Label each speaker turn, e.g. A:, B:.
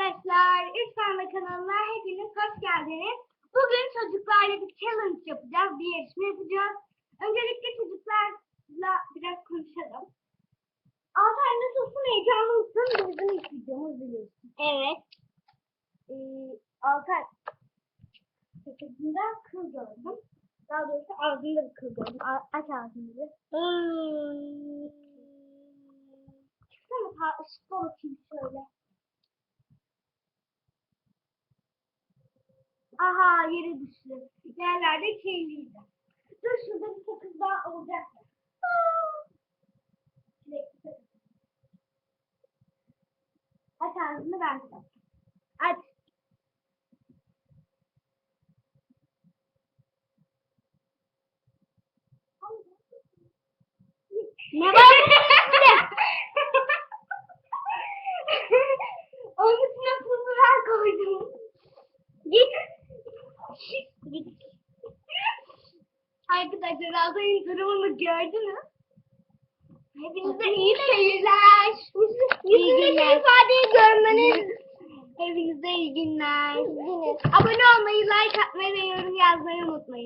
A: arkadaşlar. Üç tane kanalına hepiniz hoş geldiniz. Bugün çocuklarla bir challenge yapacağız. Bir yarışma yapacağız. Öncelikle çocuklarla biraz konuşalım. Altay nasılsın? Heyecanlı mısın? Bizim ilk videomuz biliyorsun. Evet. Ee, Altay. Sakızında kıl gördüm. Daha doğrusu ağzında bir kıl gördüm. A- aç ağzını. Hmm. Çıksana ta ışıkta bakayım şöyle. Aha yere düştü. Yerlerde kirliydi. Dur şurada bir sakız daha olacak. Aç ağzını ben. Aç. Ne var? Arkadaşlar Altay'ın durumunu gördünüz. Hepinize iyi seyirler.
B: Günler.
A: ifadeyi görmeniz. Hepinize iyi günler. Abone olmayı, like atmayı ve yorum yazmayı unutmayın.